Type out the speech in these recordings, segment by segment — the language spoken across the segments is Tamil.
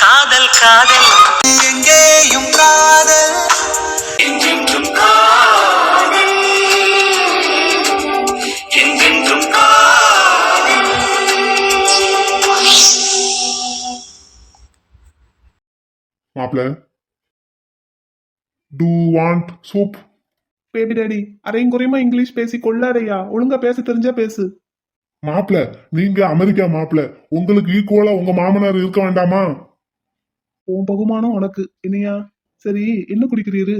காதல் காதல். எங்கேயும் காதல். என்றென்றும் காதல். மாப்பிள do want soup baby daddy அரையும் குறையுமா இங்கிலீஷ் பேசி கொள்ளாதையா? ஒழுங்கா பேச தெரிஞ்சா பேசு. மாப்பிள நீங்க அமெரிக்கா மாப்பிள உங்களுக்கு ஈக்குவலா உங்க மாமனார் இருக்க வேண்டாமா? உன் பகுமானம் உனக்கு. இனியா சரி என்ன குடிக்கிறீரு?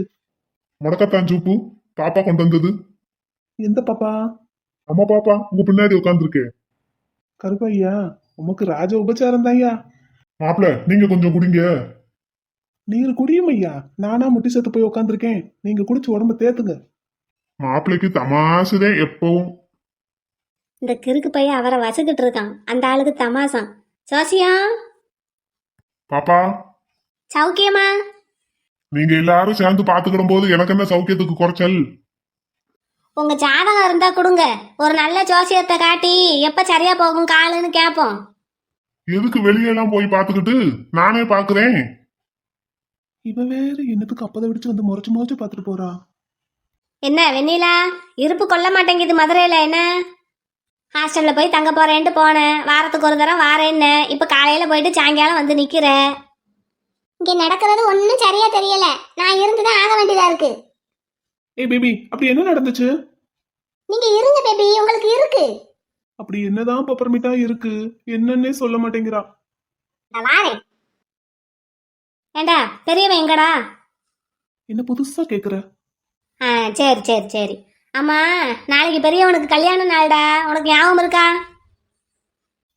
முடக்கத்தான் சூப்பு பாப்பா கொண்டு வந்தது. எந்த பாப்பா? அம்மா பாப்பா உங்க பின்னாடி உட்காந்துருக்கேன் கருப்பையா உமக்கு ராஜ உபச்சாரம் தான்யா மாப்பிள நீங்க கொஞ்சம் குடிங்க. நீர் குடியும் ஐயா நானா முட்டி செத்து போய் உட்காந்துருக்கேன் நீங்க குடிச்சு உடம்ப தேத்துங்க. மாப்பிளைக்கு தமாசுதான் எப்பவும். இந்த கிறுக்கு பையன் அவரை வச்சுக்கிட்டு இருக்கான். அந்த ஆளுக்கு தமாசம் சோசியா? பாப்பா சௌக்கியமா? நீங்க எல்லாரும் சேர்ந்து பாத்துக்கிடும் போது எனக்கு என்ன சௌக்கியத்துக்கு குறைச்சல்? உங்க ஜாதகம் இருந்தா கொடுங்க. ஒரு நல்ல ஜோசியத்தை காட்டி எப்ப சரியா போகும் காலுன்னு கேட்போம் எதுக்கு வெளியெல்லாம் போய் பாத்துக்கிட்டு நானே பாக்குறேன் இவ வேற என்னத்துக்கு அப்பதை விடிச்சு வந்து முறைச்சு முறைச்சு பார்த்துட்டு போறா? என்ன வெண்ணிலா? இருப்பு கொல்ல மாட்டேங்குது மதுரையில என்ன? ஹாஸ்டல்ல போய் தங்க போறேன்ட்டு போனேன். வாரத்துக்கு ஒரு தரம் வாரேன்னு. இப்ப காலையில போயிட்டு சாயங்காலம் வந்து நிக்கிற இங்க நடக்கிறது ஒன்னும் சரியா தெரியல. நான் இருந்துதான் ஆக வேண்டியதா இருக்கு. ஏய் பேபி அப்படி என்ன நடந்துச்சு? நீங்க இருங்க பேபி. உங்களுக்கு இருக்கு. அப்படி என்னதான் பப்பரமிட்டா இருக்கு? என்னன்னே சொல்ல மாட்டேங்கிறா. நான் வாரேன். ஏண்டா பெரியவன் எங்கடா? என்ன புதுசா கேக்குற? ஆ சரி சரி சரி. ஆமா நாளைக்கு பெரியவனுக்கு கல்யாண நாள்டா. உனக்கு ஞாபகம் இருக்கா?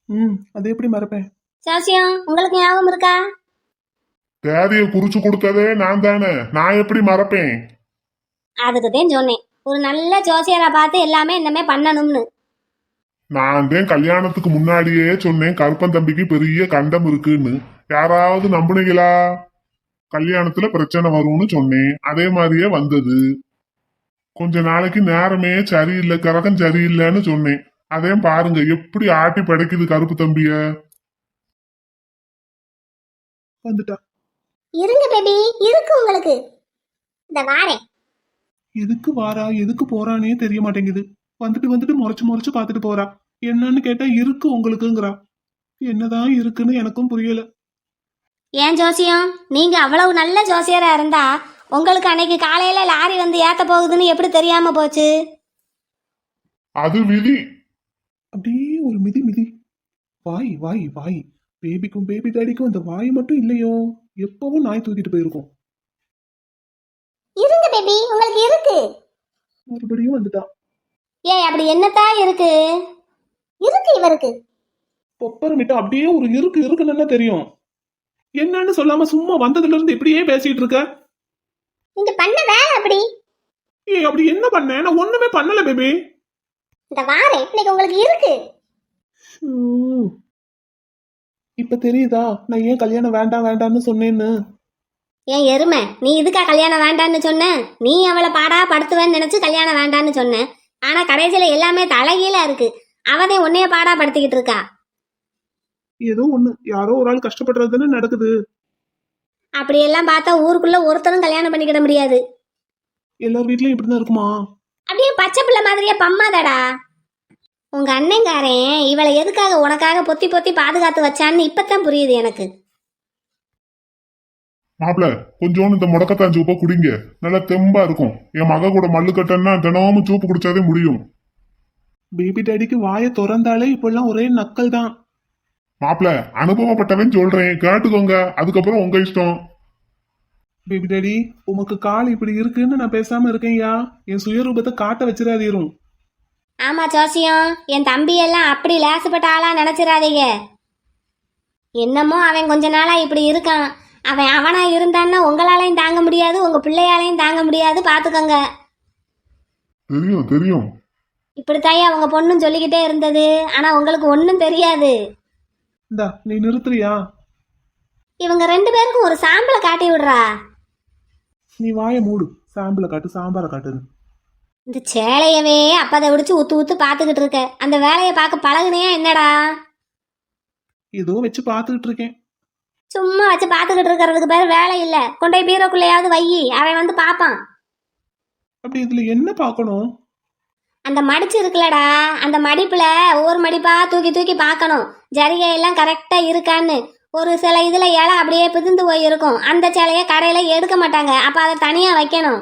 ம் அது எப்படி மறப்பேன்? சோசியம் உங்களுக்கு ஞாபகம் இருக்கா? தேதியை குறிச்சு கொடுத்ததே நான் தானே. நான் எப்படி மறப்பேன்? அதுக்கு தான் சொன்னேன். ஒரு நல்ல ஜோசியரை பார்த்து எல்லாமே இன்னமே பண்ணணும்னு. நான் தான் கல்யாணத்துக்கு முன்னாடியே சொன்னேன் கருப்பன் தம்பிக்கு பெரிய கண்டம் இருக்குன்னு. யாராவது நம்புனீங்களா? கல்யாணத்துல பிரச்சனை வரும்னு சொன்னேன். அதே மாதிரியே வந்தது. கொஞ்ச நாளைக்கு நேரமே சரியில்லை கரகம் சரியில்லைன்னு சொன்னேன். அதே பாருங்க எப்படி ஆட்டி படைக்குது கருப்பு தம்பிய? வந்துட்டா. இருங்க பேபி இருக்கு உங்களுக்கு. இந்த வாரேன். எதுக்கு வாரா? எதுக்கு போறானே தெரிய மாட்டேங்குது. வந்துட்டு வந்துட்டு முறைச்சு முறைச்சு பார்த்துட்டு போறா. என்னன்னு கேட்டா இருக்கு உங்களுக்குங்கிறா. என்னதான் இருக்குன்னு எனக்கும் புரியல. ஏன் ஜோசியம்? நீங்க அவ்வளவு நல்ல ஜோசியரா இருந்தா உங்களுக்கு அன்னைக்கு காலையில லாரி வந்து ஏத்த போகுதுன்னு எப்படி தெரியாம போச்சு? அது விதி அப்படியே ஒரு மிதி மிதி. வாய் வாய் வாய். பேபிக்கும் பேபி டாடிக்கும் இந்த வாய் மட்டும் இல்லையோ? எப்பவும் நாய் தூக்கிட்டு போயிருக்கோம். இருங்க பேபி உங்களுக்கு இருக்கு. மறுபடியும் வந்துட்டான் ஏய் அப்படி என்னத்தான் இருக்கு? இருக்கு இவருக்கு. பொப்பரமிட்டு அப்படியே ஒரு இருக்கு இருக்குன்னு தெரியும்? என்னன்னு சொல்லாம சும்மா வந்ததுல இருந்து இப்படியே பேசிட்டு இருக்க? நீங்க பண்ண வேலை அப்படி. ஏய் அப்படி என்ன பண்ண? நான் ஒண்ணுமே பண்ணல பேபி இந்த வாரேன் இன்னைக்கு உங்களுக்கு இருக்கு. ம். இப்ப தெரியுதா? நான் ஏன் கல்யாணம் வேண்டாம் வேண்டாம்னு சொன்னேன்னு? ஏன் எருமை? நீ இதுக்கா கல்யாணம் வேண்டான்னு சொன்ன? நீ அவளை பாடா படுத்துவேன்னு நினைச்சு கல்யாணம் வேண்டான்னு சொன்ன. ஆனா கடைசியில எல்லாமே தலைகீழ இருக்கு. அவதே உன்னைய பாடா படுத்திக்கிட்டு இருக்கா. ஏதோ ஒண்ணு. யாரோ ஒரு ஆள் கஷ்டப்படுறது தானே நடக்குது. அப்படியெல்லாம் பார்த்தா ஊருக்குள்ள ஒருத்தரும் கல்யாணம் பண்ணிக்கிட முடியாது. எல்லார் வீட்லயும் இப்படிதான் இருக்குமா? அப்படியே பச்சை பிள்ளை மாதிரியே பம்மாதடா. உங்க அண்ணங்காரன் இவளை எதுக்காக உனக்காக பொத்தி பொத்தி பாதுகாத்து வச்சான்னு இப்பதான் புரியுது எனக்கு. மாப்பிள கொஞ்சோண்டு இந்த முடக்கத்தான் சூப்பை குடிங்க. நல்லா தெம்பா இருக்கும். என் மக கூட மல்லு கட்டன்னா தினமும் சூப்பு குடிச்சாதே முடியும். பேபி டாடிக்கு வாயை திறந்தாலே இப்பெல்லாம் ஒரே நக்கல் தான். மாப்பிள அனுபவப்பட்டவன் சொல்றேன். கேட்டுக்கோங்க. அதுக்கப்புறம் உங்க இஷ்டம். பேபி டாடி உமக்கு கால் இப்படி இருக்குன்னு நான் பேசாம இருக்கேன்யா. என் சுயரூபத்தை காட்ட வச்சிடாதீரும். ஆமா ஜோசியம். என் தம்பி எல்லாம் அப்படி லேசுப்பட்ட ஆளா நினைச்சிடாதீங்க என்னமோ அவன் கொஞ்ச நாளா இப்படி இருக்கான். அவன் அவனா இருந்தான்னா உங்களாலையும் தாங்க முடியாது உங்க பிள்ளையாலையும் தாங்க முடியாது. பாத்துக்கோங்க. தெரியும் தெரியும். இப்படித்தாயா உங்க பொண்ணும் சொல்லிக்கிட்டே இருந்தது? ஆனா உங்களுக்கு ஒன்றும் தெரியாது. இந்தா நீ நிறுத்துறியா? இவங்க ரெண்டு பேருக்கும் ஒரு சாம்பலை காட்டி விடுறா. நீ வாயை மூடு. சாம்பிளை காட்டு சாம்பாரை காட்டுது இந்த சேலையவே அப்பதை விடிச்சு உத்து உத்து பார்த்துக்கிட்டு இருக்க. அந்த வேலையை பார்க்க பழகுனியா என்னடா? ஏதோ வச்சு பார்த்துக்கிட்டு இருக்கேன். சும்மா வச்சு பார்த்துக்கிட்டு இருக்கிறதுக்கு பேர் வேலை இல்லை. கொண்டு போய் பீரோக்குள்ளேயாவது வை. அவன் வந்து பார்ப்பான். அப்படி இதுல என்ன பார்க்கணும்? அந்த மடிச்சு இருக்குல்லடா. அந்த மடிப்புல ஒவ்வொரு மடிப்பா தூக்கி தூக்கி பார்க்கணும். ஜரிகை எல்லாம் கரெக்டா இருக்கான்னு. ஒரு சில இதுல இலை அப்படியே பிதிந்து போய் இருக்கும் அந்த சிலைய கடையில எடுக்க மாட்டாங்க. அப்ப அதை தனியா வைக்கணும்.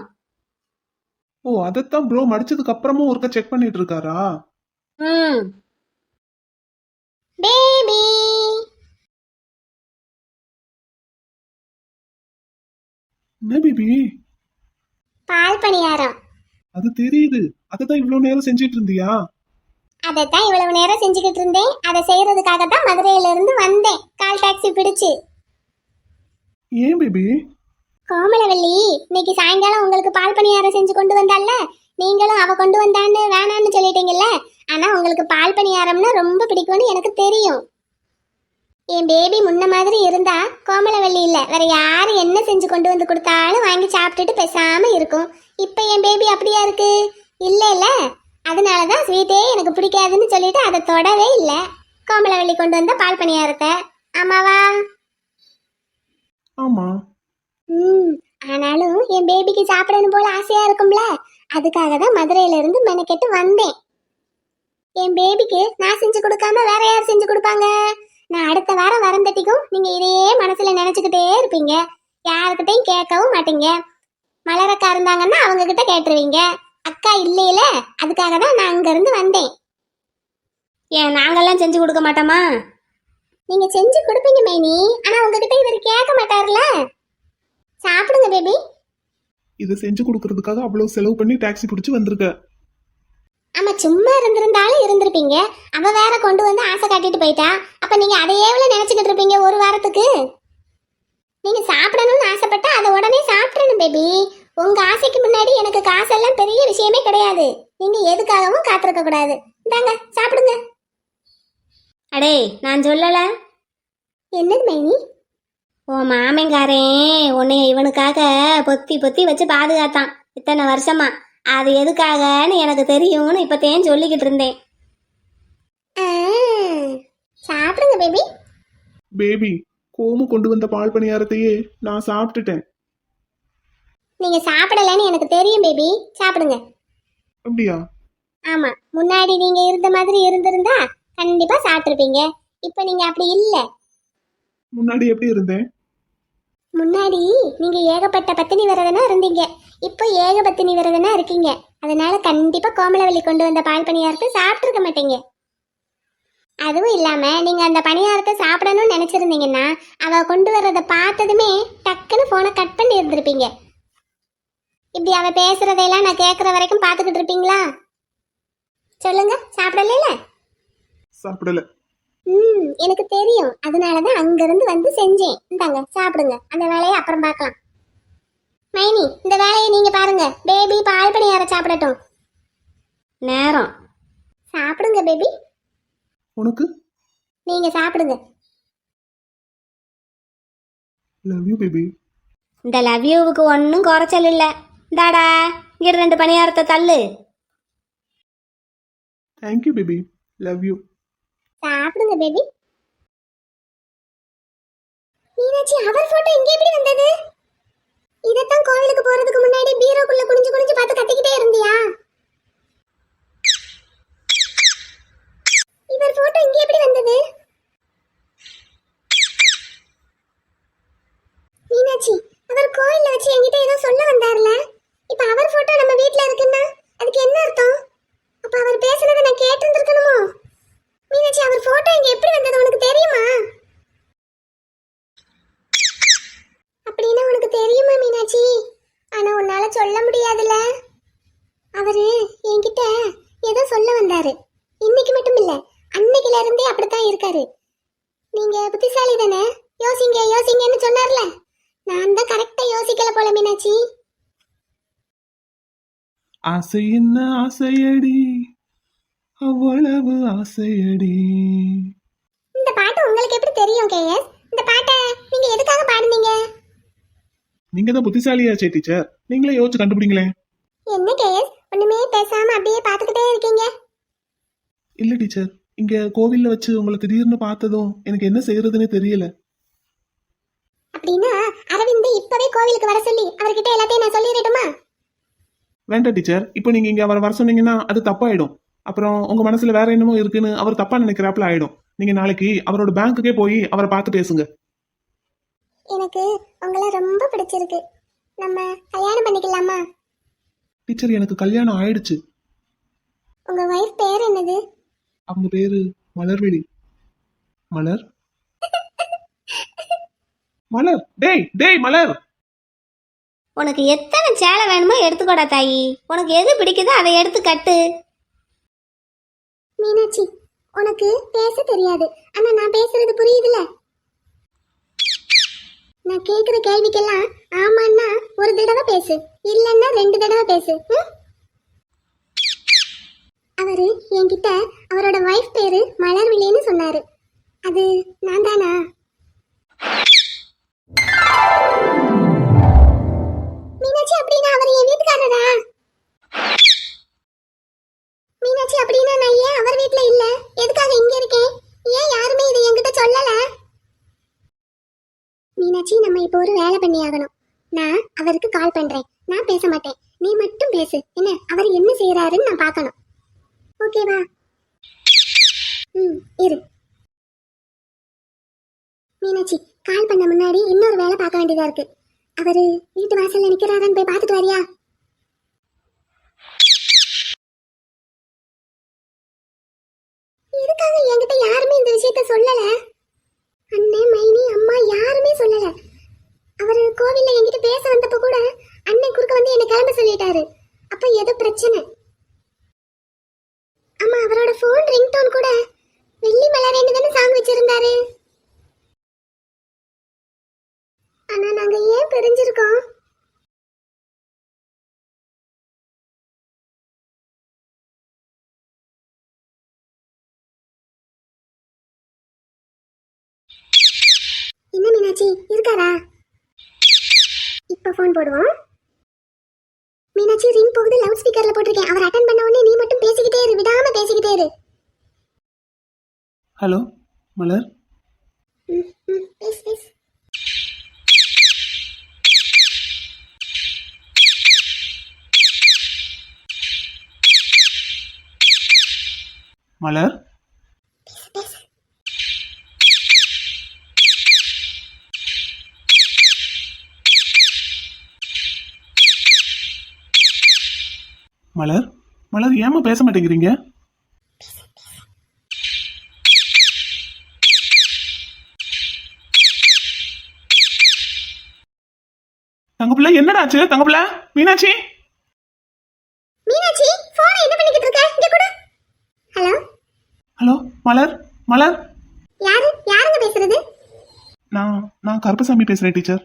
ஓ அதைத்தான் ப்ரோ மடிச்சதுக்கு அப்புறமும் ஒருக்க செக் பண்ணிட்டு இருக்காரா? ம். பேபி என்ன பேபி பால் பணியாரம். அது தெரியுது. அதைத்தான் இவ்வளவு நேரம் செஞ்சிட்டு இருந்தியா? அதைத்தான் இவ்வளவு நேரம் செஞ்சுக்கிட்டு இருந்தேன். அதை செய்யறதுக்காக தான் மதுரையில இருந்து வந்தேன். கால் டாக்ஸி பிடிச்சு. ஏன் பேபி கோமலவல்லி இன்னைக்கு சாயங்காலம் உங்களுக்கு பால் பணியாரம் செஞ்சு கொண்டு வந்தால நீங்களும் அவ கொண்டு வந்தான்னு வேணான்னு சொல்லிட்டீங்கல்ல? ஆனா உங்களுக்கு பால் பணியாரம்னா ரொம்ப பிடிக்கும்னு எனக்கு தெரியும். என் பேபி முன்ன மாதிரி இருந்தா கோமலவல்லி இல்ல. வேற யாரு என்ன செஞ்சு கொண்டு வந்து கொடுத்தாலும் வாங்கி சாப்பிட்டுட்டு பேசாம இருக்கும். இப்ப என் பேபி அப்படியா இருக்கு? இல்ல இல்ல. அதனாலதான் ஸ்வீட்டே எனக்கு பிடிக்காதுன்னு சொல்லிட்டு அதை தொடவே இல்ல. கோமலவல்லி கொண்டு வந்த பால் பணியாரத்தை. ஆமாவா ஆமா. ம். ஆனாலும் என் பேபிக்கு சாப்பிடணும் போல ஆசையா இருக்கும்ல? அதுக்காக தான் மதுரையில இருந்து மெனக்கெட்டு வந்தேன். என் பேபிக்கு நான் செஞ்சு கொடுக்காம வேற யார் செஞ்சு கொடுப்பாங்க? நான் அடுத்த வாரம் வரந்தட்டிக்கும் நீங்க இதையே மனசுல நினைச்சுக்கிட்டே இருப்பீங்க. யாருக்கிட்டையும் கேட்கவும் மாட்டீங்க. மலரக்கா இருந்தாங்கன்னா அவங்க கிட்ட கேட்டுருவீங்க. அக்கா இல்லையில அதுக்காக தான் நான் அங்க இருந்து வந்தேன். ஏன் நாங்கெல்லாம் செஞ்சு கொடுக்க மாட்டோமா? நீங்க செஞ்சு கொடுப்பீங்க மேனி. ஆனா உங்ககிட்ட இவர் கேட்க மாட்டார்ல. சாப்பிடுங்க பேபி இதை செஞ்சு கொடுக்கறதுக்காக அவ்வளவு செலவு பண்ணி டாக்ஸி பிடிச்சு வந்திருக்க. ஆமா சும்மா இருந்திருந்தாலும் இருந்திருப்பீங்க. அவ வேற கொண்டு வந்து ஆசை காட்டிட்டு போயிட்டா. அப்ப நீங்க அதையே நினைச்சுக்கிட்டு இருப்பீங்க ஒரு வாரத்துக்கு? நீங்க சாப்பிடணும்னு ஆசைப்பட்டா அதை உடனே சாப்பிடணும் பேபி உங்க ஆசைக்கு முன்னாடி எனக்கு காசெல்லாம் பெரிய விஷயமே கிடையாது. நீங்க எதுக்காகவும் காத்திருக்க கூடாது. இந்தாங்க சாப்பிடுங்க. அடே நான் சொல்லல. என்னது மைனி? உன் மாமங்காரன் உன்னைய இவனுக்காக பொத்தி பொத்தி வச்சு பாதுகாத்தான் இத்தனை வருஷமா. அது எதுக்காகன்னு எனக்கு தெரியும்னு இப்பத்தேன் சொல்லிக்கிட்டு இருந்தேன். சாப்பிடுங்க பேபி பேபி கோமு கொண்டு வந்த பால் பணியாரத்தையே நான் சாப்பிட்டுட்டேன். நீங்க சாப்பிடலன்னு எனக்கு தெரியும் பேபி சாப்பிடுங்க. அப்படியா? ஆமா முன்னாடி நீங்க இருந்த மாதிரி இருந்திருந்தா கண்டிப்பா சாப்பிட்டிருப்பீங்க. இப்ப நீங்க அப்படி இல்ல. முன்னாடி எப்படி இருந்தேன்? முன்னாடி நீங்க ஏகப்பட்ட பத்தினி விரதனா இருந்தீங்க. இப்போ ஏக பத்தினி விரதனா இருக்கீங்க. அதனால கண்டிப்பா கோமலவள்ளி கொண்டு வந்த பால் பணியாரத்தை சாப்பிட்டுருக்க மாட்டீங்க. அதுவும் இல்லாம நீங்க அந்த பணியாரத்தை சாப்பிடணும்னு நினைச்சிருந்தீங்கன்னா அவ கொண்டு வர்றதை பார்த்ததுமே டக்குன்னு போனை கட் பண்ணி இருந்திருப்பீங்க. இப்படி அவ பேசுறதையெல்லாம் நான் கேட்குற வரைக்கும் பார்த்துக்கிட்டு இருப்பீங்களா? சொல்லுங்க சாப்பிடல சாப்பிடல. ம் எனக்கு தெரியும். அதனாலதான் அங்கிருந்து வந்து செஞ்சேன். இந்தாங்க சாப்பிடுங்க. அந்த வேலையை அப்புறம் பார்க்கலாம். மைனி இந்த வேலையை நீங்க பாருங்க. பேபி பால் பணியார சாப்பிடட்டும். நேரம். சாப்பிடுங்க பேபி உனக்கு? நீங்க சாப்பிடுங்க. லவ் யூ பேபி இந்த லவ் யூவுக்கு ஒன்றும் குறைச்சல் இல்லை. இந்தாடா இங்கே ரெண்டு பணியாரத்தை தள்ளு. Thank you baby love you சாப்பிடுங்க பேபி மீனாட்சி அவர் போட்டோ இங்க எப்படி வந்தது? இதத்தான் கோவிலுக்கு போறதுக்கு முன்னாடி பீரோக்குள்ள குனிஞ்சு குனிஞ்சு பார்த்து கத்திக்கிட்டே இருந்தியா இவர் போட்டோ இங்க எப்படி வந்தது மீனாட்சி அவர் கோயில்ல வச்சு என்கிட்ட ஏதோ சொல்ல வந்தார்ல இப்ப அவர் போட்டோ நம்ம வீட்ல இருக்குன்னா அதுக்கு என்ன அர்த்தம் அப்ப அவர் பேசுனதை நான் கேட்டிருந்திருக்கணுமோ மீனாட்சி அவர் போட்டோ இங்க எப்படி வந்தது உனக்கு தெரியுமா அப்படின்னா உனக்கு தெரியுமா மீனாட்சி ஆனா உன்னால சொல்ல முடியாதுல்ல அவரு என்கிட்ட ஏதோ சொல்ல வந்தாரு இன்னைக்கு மட்டும் இல்ல அன்னைக்குல இருந்தே அப்படித்தான் இருக்காரு நீங்க புத்திசாலி தானே யோசிங்க யோசிங்கன்னு சொன்னார்ல நான் தான் கரெக்டா யோசிக்கல போல மீனாட்சி ஆசை என்ன ஆசையடி அவ்வளவு ஆசையடி. இந்த பாட்டு உங்களுக்கு எப்படி தெரியும் கேஎஸ்? இந்த பாட்டை நீங்க எதுக்காக பாடுனீங்க? நீங்க தான் புத்திசாலியாச்சே டீச்சர். நீங்களே யோசிச்சு கண்டுபிடிங்களேன். என்ன கேஎஸ்? ஒண்ணுமே பேசாம அப்படியே பார்த்துக்கிட்டே இருக்கீங்க. இல்ல டீச்சர் இங்க கோவில்ல வச்சு உங்களை திடீர்னு பார்த்ததும் எனக்கு என்ன செய்யறதுன்னே தெரியல. அப்படின்னா அரவிந்த் இப்பவே கோவிலுக்கு வர சொல்லி அவர்கிட்ட எல்லாத்தையும் நான் சொல்லிடட்டுமா? வேண்டாம் டீச்சர் இப்போ நீங்க இங்க அவரை வர சொன்னீங்கன்னா அது தப்பாயிடும். அப்புறம் உங்க மனசுல வேற என்னமோ இருக்குன்னு அவர் தப்பா நினைக்கிறாப்புல ஆயிடும். நீங்க நாளைக்கு அவரோட பேங்க்குக்கே போய் அவரை பார்த்து பேசுங்க. எனக்கு உங்களை ரொம்ப பிடிச்சிருக்கு. நம்ம கல்யாணம் பண்ணிக்கலாமா? டீச்சர் எனக்கு கல்யாணம் ஆயிடுச்சு. உங்க ஒய்ஃப் பேர் என்னது? அவங்க பேரு மலர்விழி. மலர்? மலர். டேய் டேய் மலர். உனக்கு எத்தனை சேலை வேணுமோ எடுத்துக்கோடா தாயி. உனக்கு எது பிடிக்குதோ அதை எடுத்து கட்டு. மீனாட்சி உனக்கு பேச தெரியாது. ஆனா நான் பேசுறது புரியுதுல நான் கேக்குற கேள்விக்கெல்லாம் ஆமான்னா ஒரு தடவை பேசு. இல்லன்னா ரெண்டு தடவை பேசு. ம்? அவரு என்கிட்ட அவரோட ஒய்ஃப் பேரு மலர்விழின்னு சொன்னாரு. அது நான் தானா? தானடா மீனாட்சி அப்படின்னா நான் ஏன் அவர் வீட்ல இல்ல? எதுக்காக இங்க இருக்கேன்? ஏன் யாருமே இதை என்கிட்ட சொல்லல? மீனாட்சி நம்ம இப்போ ஒரு வேலை பண்ணி ஆகணும். நான் அவருக்கு கால் பண்றேன். நான் பேச மாட்டேன். நீ மட்டும் பேசு. என்ன? அவர் என்ன செய்யறாருன்னு நான் பார்க்கணும். ஓகேவா ம் இரு. மீனாட்சி கால் பண்ண முன்னாடி இன்னொரு வேலை பார்க்க வேண்டியதா இருக்கு. அவரு வீட்டு வாசல்ல நிக்கிறாரான்னு போய் பார்த்துட்டு வரியா? எதுக்காக என்கிட்ட யாருமே இந்த விஷயத்த சொல்லல. அண்ணே மைனி அம்மா யாருமே சொல்லல. அவர் கோவில்ல என்கிட்ட பேச வந்தப்ப கூட அண்ணன் குறுக்க வந்து என்ன கிளம்ப சொல்லிட்டாரு. அப்ப ஏதோ பிரச்சனை. ஆமா அவரோட போன் ரிங்டோன் கூட வெள்ளி மலரேன்னு தானே சாங் வச்சிருந்தாரு. ஆனா நாங்க ஏன் பிரிஞ்சிருக்கோம்? என்ன மீனாட்சி இருக்காரா? இப்ப ஃபோன் போடுவோம். மீனாட்சி ரிங் போகுது லவுட் ஸ்பீக்கர்ல போட்டிருக்கேன். அவர் அட்டன் பண்ண உடனே நீ மட்டும் பேசிக்கிட்டே இரு விடாம பேசிக்கிட்டே இரு. ஹலோ மலர். பேசு பேசு மலர். மலர் மலர் ஏமா பேச மாட்டேங்கிறீங்க? தங்கப்பிள்ள என்னடா ஆச்சு தங்கப்பிள்ள மீனாட்சி? மீனாட்சி போனை என்ன பண்ணிக்கிட்டு இருக்க? இங்க கொடு. ஹலோ? ஹலோ மலர் மலர். யாரு? யாருங்க பேசுறது? நான் நான் கருப்பசாமி பேசுறேன் டீச்சர்.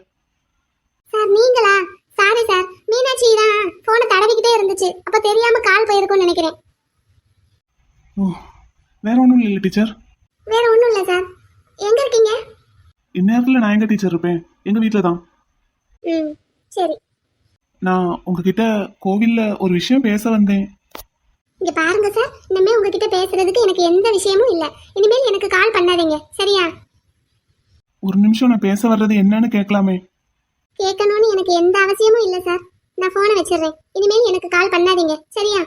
சார் நீங்களா? Sorry sir. மீனாட்சி தான் போனை தடவிக்கிட்டே இருந்துச்சு. அப்ப தெரியாம கால் போயிருக்கும்னு நினைக்கிறேன். ஓ வேற ஒன்றும் இல்லை டீச்சர் வேற ஒண்ணும் இல்ல சார் எங்க இருக்கீங்க? இந்நேரத்தில் நான் எங்க டீச்சர் இருப்பேன்? எங்க வீட்டில் தான் ம் சரி. நான் உங்ககிட்ட கோவில்ல ஒரு விஷயம் பேச வந்தேன். இங்க பாருங்க சார் இனிமே உங்ககிட்ட பேசுறதுக்கு எனக்கு எந்த விஷயமும் இல்ல. இனிமேல் எனக்கு கால் பண்ணாதீங்க சரியா? ஒரு நிமிஷம் நான் பேச வர்றது என்னன்னு கேட்கலாமே. கேட்கணும்னு எனக்கு எந்த அவசியமும் இல்ல சார் நான் போனை வச்சிடுறேன். இனிமேல் எனக்கு கால் பண்ணாதீங்க. சரியா?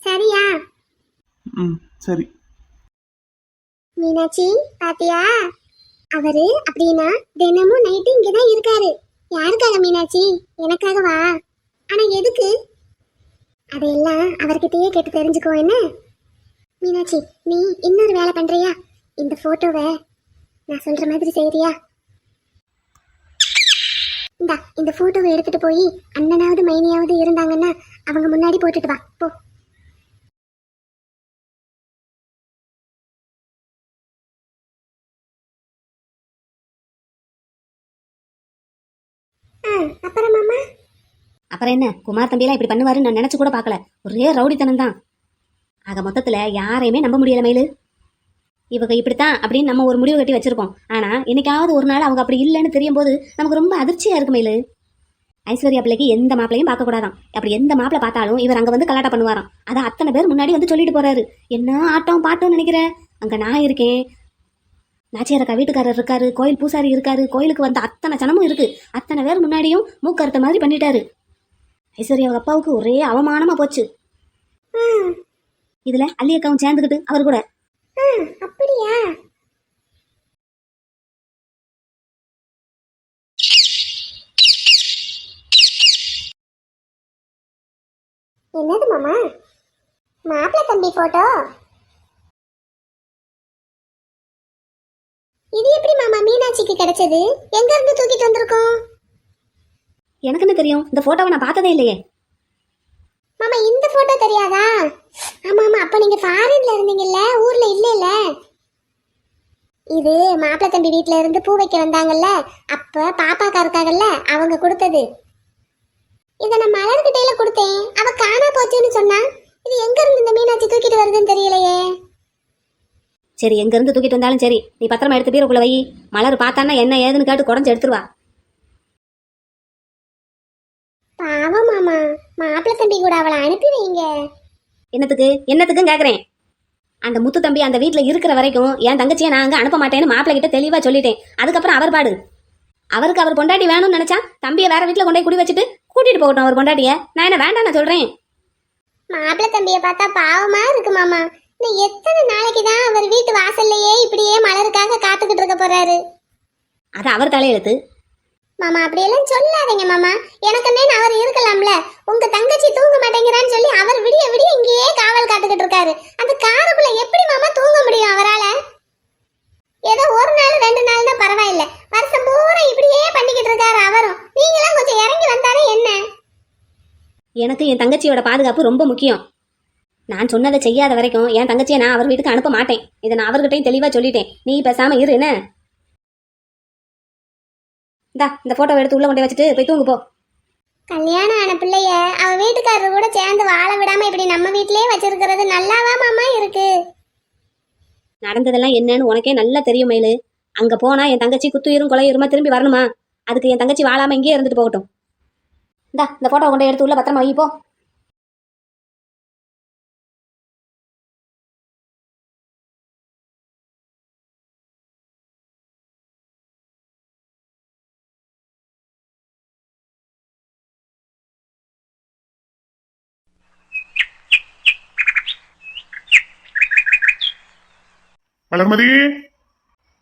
சரியா? ம் சரி. மீனாட்சி பாத்தியா? அவரு அப்படின்னா தினமும் நைட்டு இங்கதான் இருக்காரு. யாருக்காக மீனாட்சி? எனக்காகவா ஆனா எதுக்கு? அதையெல்லாம் அவர்கிட்டயே கேட்டு தெரிஞ்சுக்கோ என்ன? மீனாட்சி நீ இன்னொரு வேலை பண்றியா? இந்த போட்டோவை நான் சொல்ற மாதிரி செய்றியா? இந்தா இந்த போட்டோவை எடுத்துட்டு போய் அண்ணனாவது மைனியாவது இருந்தாங்கன்னா அவங்க முன்னாடி போட்டுட்டு வா. போ. அப்புறம் மாமா? அப்புறம் என்ன? குமார் தம்பியெல்லாம் இப்படி பண்ணுவாருன்னு நான் நினைச்சு கூட பார்க்கல. ஒரே ரவுடித்தனம் தான் ஆக மொத்தத்துல யாரையுமே நம்ப முடியல மயிலு. இவங்க இப்படித்தான் அப்படின்னு நம்ம ஒரு முடிவு கட்டி வச்சிருப்போம். ஆனா என்னைக்காவது ஒரு நாள் அவங்க அப்படி இல்லைன்னு தெரியும் போது நமக்கு ரொம்ப அதிர்ச்சியா இருக்கு மயிலு. ஐஸ்வர்யா பிள்ளைக்கு எந்த மாப்பிளையும் பார்க்க கூடாதாம் அப்படி எந்த மாப்பிளை பார்த்தாலும் இவர் அங்க வந்து கலாட்டா பண்ணுவாராம். அதை அத்தனை பேர் முன்னாடி வந்து சொல்லிட்டு போறாரு. என்ன ஆட்டம் பாட்டம்னு நினைக்கிற? அங்க நான் இருக்கேன். நாச்சியாரக்கா வீட்டுக்காரர் இருக்காரு கோயில் பூசாரி இருக்காரு கோயிலுக்கு வந்த அத்தனை ஜனமும் இருக்கு. அத்தனை பேர் முன்னாடியும் மூக்கறுத்த மாதிரி பண்ணிட்டாரு. ஐஸ்வர்யா அப்பாவுக்கு ஒரே அவமானமா போச்சு. இதுல அள்ளி அக்காவும் சேர்ந்துக்கிட்டு அவர் கூட ஆ அப்படியா? என்னது மாமா? மாப்பிள்ள தம்பி போட்டோ இது எப்படி மாமா மீனாட்சிக்கு கிடைச்சது? எங்க இருந்து தூக்கிட்டு வந்திருக்கோம்? எனக்கு என்ன தெரியும். இந்த போட்டோவை நான் பார்த்ததே இல்லையே. மாமா இந்த போட்டோ தெரியாதா? ஆமா ஆமா அப்ப நீங்க ஃபாரின்ல இருந்தீங்கல்ல ஊர்ல இல்லைல்ல? இது மாப்பிள்ளை தம்பி வீட்ல இருந்து பூ வைக்க வந்தாங்கல்ல அப்ப பாப்பாக்கா இருக்காங்கல்ல அவங்க கொடுத்தது. இத நான் மலர்கிட்டையில கொடுத்தேன். அவ காணா போச்சுன்னு சொன்னா இது எங்க இருந்து இந்த மீனாட்சி தூக்கிட்டு வருதுன்னு தெரியலையே. சரி எங்க இருந்து தூக்கிட்டு வந்தாலும் சரி நீ பத்திரமா எடுத்து பீரக்குள்ள வை. மலர் பார்த்தான்னா என்ன ஏதுன்னு கேட்டு குடஞ்சு எடுத்துருவா. பாவம் மாமா. மாப்பிள்ளை தம்பி கூட அவளை அனுப்பி வைங்க. என்னத்துக்கு? என்னத்துக்கும் கேக்குறேன். அந்த முத்து தம்பி அந்த வீட்ல இருக்கிற வரைக்கும் என் தங்கச்சியை நான் அங்க அனுப்ப மாட்டேன்னு மாப்பிள்ளை கிட்ட தெளிவா சொல்லிட்டேன். அதுக்கப்புறம் அவர் பாடு. அவருக்கு அவர் பொண்டாட்டி வேணும்னு நினைச்சா தம்பியை வேற வீட்ல கொண்டு போய் குடி வச்சுட்டு கூட்டிட்டு போகட்டும் அவர் பொண்டாட்டிய. நான் என்ன வேண்டாம் நான் சொல்றேன். மாப்பிள்ளை தம்பியை பார்த்தா பாவமா இருக்கு மாமா. இன்னும் எத்தனை நாளைக்கு தான் அவர் வீட்டு வாசல்லையே இப்படியே மலருக்காக காத்துக்கிட்டு இருக்க போறாரு. அது அவர் தலையெழுத்து. மாமா அப்படியெல்லாம் சொல்லாதீங்க மாமா. எனக்குன்னே அவர் இருக்கலாம்ல. உங்க தங்கச்சி தூங்க மாட்டேங்கிறான்னு சொல்லி அவர் விடிய விடிய இங்கேயே காவல் காத்துக்கிட்டு இருக்காரு. அந்த காருக்குள்ள எப்படி மாமா தூங்க முடியும் அவரால? ஏதோ ஒரு நாள் ரெண்டு நாள் தான் பரவாயில்ல. வருஷம் பூரா இப்படியே பண்ணிக்கிட்டு இருக்காரு அவரும். நீங்களாம் கொஞ்சம் இறங்கி வந்தாலே என்ன? எனக்கு என் தங்கச்சியோட பாதுகாப்பு ரொம்ப முக்கியம். நான் சொன்னதை செய்யாத வரைக்கும் என் தங்கச்சியை நான் அவர் வீட்டுக்கு அனுப்ப மாட்டேன். இதை நான் அவர்கிட்டயும் தெளிவாக சொல்லிட்டேன். நீ பேசாமல் இரு என்ன? இந்தா இந்த போட்டோவை எடுத்து உள்ள கொண்டு வச்சுட்டு போய் தூங்கு போ. கல்யாணம் ஆன பிள்ளைய அவ வீட்டுக்காரர் கூட சேர்ந்து வாழ விடாம இப்படி நம்ம வீட்லயே வச்சிருக்கிறது நல்லாவா மாமா இருக்கு? நடந்ததெல்லாம் என்னன்னு உனக்கே நல்லா தெரியும் மயிலு. அங்க போனா என் தங்கச்சி குத்துயிரும் கொலையுருமா திரும்பி வரணுமா? அதுக்கு என் தங்கச்சி வாழாம இங்கேயே இருந்துட்டு போகட்டும். இந்தா இந்த போட்டோ கொண்டு எடுத்து உள்ள பத்திரமா வை வளர்மதி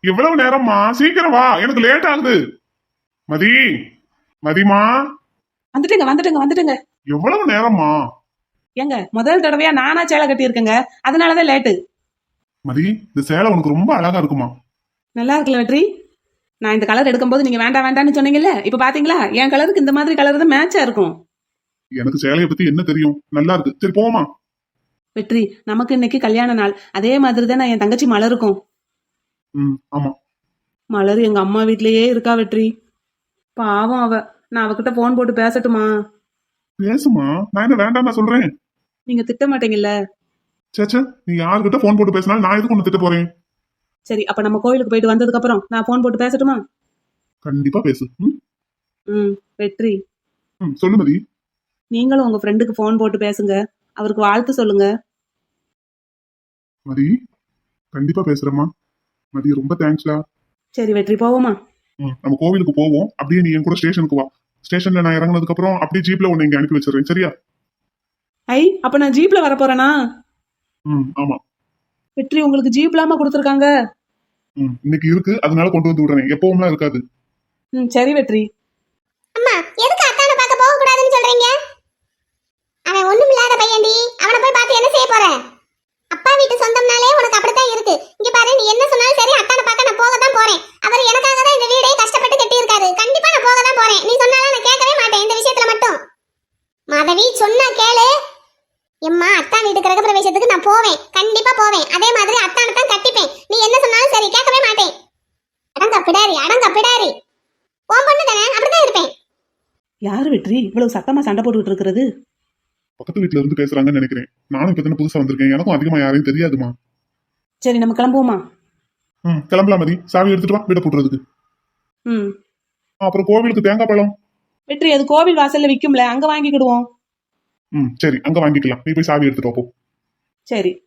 இவ்வளவு நேரம்மா சீக்கிரம் வா எனக்கு லேட் ஆகுது. மதி மதிமா. வந்துட்டுங்க வந்துட்டுங்க வந்துட்டுங்க. எவ்வளவு நேரம்மா? ஏங்க முதல் தடவையா நானா சேலை கட்டி இருக்கேங்க அதனாலதான் லேட்டு மதி இந்த சேலை உனக்கு ரொம்ப அழகா இருக்குமா? நல்லா இருக்குல்ல வெற்றி? நான் இந்த கலர் எடுக்கும்போது நீங்க வேண்டாம் வேண்டாம்னு சொன்னீங்கல்ல? இப்ப பாத்தீங்களா? என் கலருக்கு இந்த மாதிரி கலர் தான் மேட்சா இருக்கும். எனக்கு சேலைய பத்தி என்ன தெரியும்? நல்லா இருக்கு. சரி போமா வெற்றி. நமக்கு இன்னைக்கு கல்யாண நாள். அதே மாதிரி தான் என் தங்கச்சி மலருக்கும். ம் ஆமா. மலர் எங்க அம்மா வீட்லயே இருக்கா வெற்றி. பாவம் அவ. நான் அவகிட்ட போன் போட்டு பேசட்டுமா? பேசுமா. நான் என்ன வேண்டாம் நான் சொல்றேன். நீங்க திட்ட மாட்டீங்கல்ல? சேச்சா நீ யாருக்கிட்ட போன் போட்டு பேசினாலும் நான் எதுக்கு ஒண்ணு திட்ட போறேன்? சரி அப்ப நம்ம கோயிலுக்கு போயிட்டு வந்ததுக்கு அப்புறம் நான் போன் போட்டு பேசட்டுமா? கண்டிப்பா பேசு. ம்? ம் வெற்றி. ம் சொல்லு மதி. நீங்களும் உங்க ஃப்ரெண்டுக்கு போன் போட்டு பேசுங்க. அவருக்கு வாழ்த்து சொல்லுங்க. மதி கண்டிப்பா பேசுறேம்மா. மதி ரொம்ப தேங்க்ஸ்டா சரி வெற்றி போவோமா? ம் நம்ம கோவிலுக்கு போவோம். அப்படியே நீ என் கூட ஸ்டேஷனுக்கு வா. ஸ்டேஷன்ல நான் இறங்குனதுக்கு அப்புறம் அப்படியே ஜீப்ல உன்னை இங்க அனுப்பி வச்சிடுறேன். சரியா? ஐ அப்ப நான் ஜீப்ல வர போறேனா ம் ஆமா. வெற்றி உங்களுக்கு ஜீப் இல்லாம கொடுத்துருக்காங்க. ம் இன்னைக்கு இருக்கு. அதனால கொண்டு வந்து விடுறேன். எப்பவும்லாம் இருக்காது. ம் சரி வெற்றி. அம்மா எதுக்கு அத்தானை பார்க்க போக கூடாதுன்னு சொல்றீங்க அவன் ஒண்ணும் இல்லாத பையன்டி அவனை போய் பார்த்து என்ன செய்ய போற அப்பா வீட்டு சொந்தம்னாலே உனக்கு அப்படித்தான் இருக்கு. இங்க பாரு நீ என்ன சொன்னாலும் சரி அத்தானை பார்க்க நான் போக தான் போறேன். அவர் எனக்காக தான் இந்த வீடே கஷ்டப்பட்டு கட்டி இருக்காரு கண்டிப்பா நான் போக தான் போறேன். நீ சொன்னாலும் நான் கேட்கவே மாட்டேன் இந்த விஷயத்துல மட்டும். மாதவி சொன்னா கேளு. எம்மா அத்தான் வீட்டு கிரக பிரவேசத்துக்கு நான் போவேன். கண்டிப்பா போவேன். அதே மாதிரி அத்தானை தான் கட்டிப்பேன். நீ என்ன சொன்னாலும் சரி கேட்கவே மாட்டேன். அடங்க பிடாரி அடங்க பிடாரி. உன் பொண்ணு தானே? அப்படிதான் இருப்பேன். யாரு வெற்றி? இவ்வளவு சத்தமா சண்டை போட்டுக்கிட்டு இருக்கிறது? பக்கத்து வீட்ல இருந்து பேசுறாங்கன்னு நினைக்கிறேன். நானும் இப்ப தானே புதுசா வந்திருக்கேன். எனக்கும் அதிகமா யாரையும் தெரியாதுமா? சரி நம்ம கிளம்புவோமா? ம் கிளம்பலாம் மதி. சாவி எடுத்துட்டு வா வீட போட்டுறதுக்கு. ம். அப்புறம் கோவிலுக்கு தேங்காய் பழம். வெற்றி அது கோவில் வாசல்ல விக்கும்ல அங்க வாங்கிக்கிடுவோம். ம் சரி அங்க வாங்கிக்கலாம். நீ போய் சாவி எடுத்துட்டு வா போ. சரி.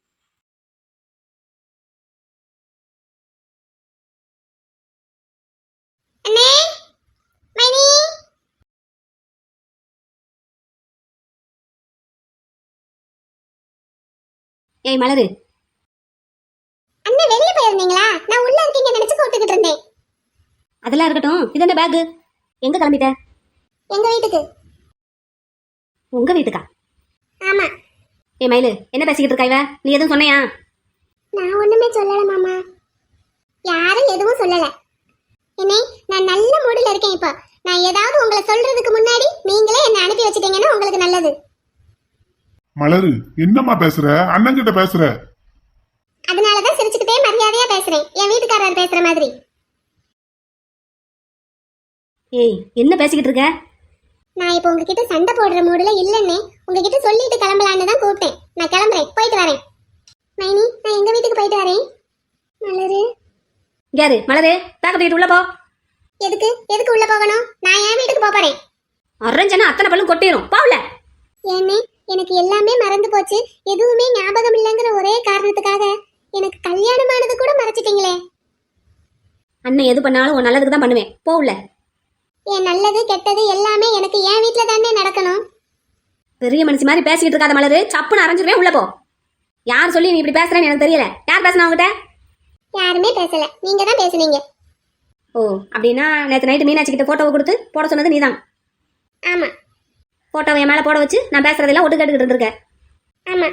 ஏய் மலரு. அண்ணன் வெளியே போயிருந்தீங்களா? நான் உள்ள இருக்கீங்க நினைச்சு கூப்பிட்டுக்கிட்டு இருந்தேன். அதெல்லாம் இருக்கட்டும். இது என்ன பேகு எங்க கிளம்பிட்ட? எங்க வீட்டுக்கு. உங்க வீட்டுக்கா? ஆமா. ஏய் மயிலு என்ன பேசிக்கிட்டு இருக்கா இவ? நீ எதுவும் சொன்னையா? நான் ஒண்ணுமே சொல்லல மாமா. யாரும் எதுவும் சொல்லல. என்னே நான் நல்ல மூடில இருக்கேன் இப்போ. நான் ஏதாவது உங்களை சொல்றதுக்கு முன்னாடி நீங்களே என்ன அனுப்பி வச்சிட்டீங்கன்னா உங்களுக்கு நல்லது. மலரு என்னம்மா பேசுற? அண்ணன் கிட்ட பேசுற? அதனாலதான் சிரிச்சுக்கிட்டே மரியாதையா பேசுறேன். என் வீட்டுக்காரர் பேசுற மாதிரி. ஏய் என்ன பேசிக்கிட்டு இருக்க? நான் இப்போ உங்ககிட்ட சண்டை போடுற மூடுல இல்லைன்னே உங்ககிட்ட சொல்லிட்டு கிளம்பலான்னு தான் கூப்பிட்டேன். நான் கிளம்புறேன். போயிட்டு வரேன். மைனி நான் எங்க வீட்டுக்கு போயிட்டு வரேன்? மலரு. யாரு? மலரு பேக்க தூக்கிட்டு உள்ள போ. எதுக்கு? எதுக்கு உள்ள போகணும்? நான் என் வீட்டுக்கு போப் போறேன். அரஞ்சனா அத்தனை பல்லும் கொட்டிரும். பாவுல ஏன்னே? எனக்கு எல்லாமே மறந்து போச்சு. எதுவுமே ஞாபகம் இல்லைங்கிற ஒரே காரணத்துக்காக எனக்கு கல்யாணமானது கூட மறைச்சிட்டீங்களே அண்ணன் எது பண்ணாலும் உன் நல்லதுக்கு தான் பண்ணுவேன். போவுல என் நல்லது கெட்டது எல்லாமே எனக்கு என் வீட்ல தானே நடக்கணும். பெரிய மனுஷி மாதிரி பேசிக்கிட்டு இருக்காத மலரு. சப்புன்னு அரைஞ்சிருவேன் உள்ள போ. யார் சொல்லி நீ இப்படி பேசுறேன்னு எனக்கு தெரியல. யார் பேசுனா உங்ககிட்ட யாருமே பேசல. நீங்க தான் பேசுனீங்க. ஓ அப்படின்னா நேற்று நைட்டு மீனாட்சி கிட்ட போட்டோவை கொடுத்து போட சொன்னது நீதான். ஆமா. போட்டோவை என் மேல போட வச்சு நான் பேசுறதெல்லாம் ஒட்டு கேட்டுக்கிட்டு இருக்கேன் ஆமா.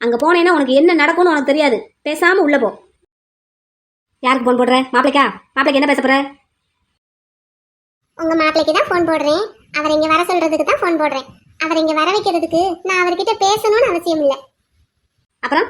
அங்க போனேன்னா உனக்கு என்ன நடக்கும்னு உனக்கு தெரியாது. பேசாம உள்ள போ. யாருக்கு போன் போடுற? மாப்பிளைக்கா? மாப்பிளைக்கு என்ன பேச போற? உங்க மாப்பிளைக்கு தான் ஃபோன் போடுறேன். அவர் இங்க வர சொல்றதுக்கு தான் ஃபோன் போடுறேன். அவர் இங்க வர வைக்கிறதுக்கு நான் அவர்கிட்ட பேசணும்னு அவசியம் இல்லை. அப்புறம்?